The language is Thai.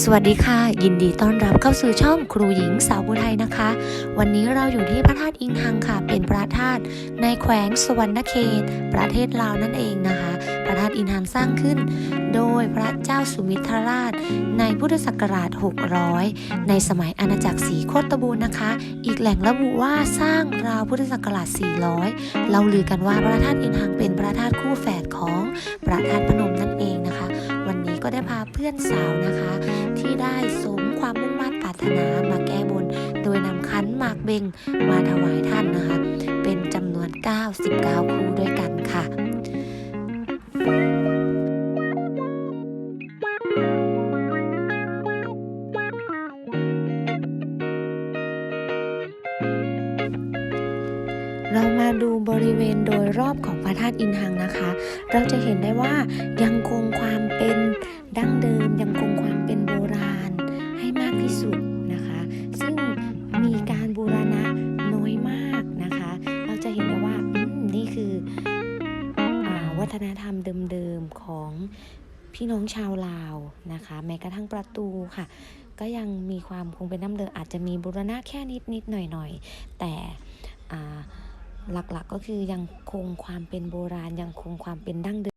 สวัสดีค่ะ ยินดีต้อนรับเข้าสู่ช่องครูหญิงสาวบุไทยนะคะ วันนี้เราอยู่ที่พระธาตุอิงหังค่ะ เป็นพระธาตุในแขวงสวรรณเขต ประเทศลาวนั่นเองนะคะ พระธาตุอิงหังสร้างขึ้น โดยพระเจ้าสุมิทรราช ในพุทธศักราช 600 ในสมัยอาณาจักรศรีโคตบูรณ์นะคะ อีกแหล่งระบุว่าสร้างราวพุทธศักราช 400 เราลือกันว่าพระธาตุอินหังเป็นพระธาตุคู่แฝดของพระธาตุพน ก็ได้พาเพื่อนสาวนะคะ ที่ได้สมความมุ่งมั่นปรารถนามาแก้บน โดยนำคันหมากเบงมาถวายท่านนะคะ เป็นจำนวน 99 คู่ด้วยกันค่ะเรามาดูบริเวณโดยรอบของพระธาตุอินหังนะคะ เราจะเห็นได้ว่ายังคง ดั้งเดิมยังคงความเป็นโบราณให้มากที่สุดนะคะ ซึ่งมีการบูรณะน้อยมากนะคะ เราจะเห็นได้ว่านี่คืออวัฒนธรรมเดิมๆของพี่น้องชาวลาวนะคะ แม้กระทั่งประตูค่ะ ก็ยังมีความคงเป็นน้ำเดิมอาจจะมีบูรณะแค่นิดๆหน่อยๆแต่อ่หลักๆก็คือยังคงความเป็นโบราณยังคงความเป็นดั้งเดิม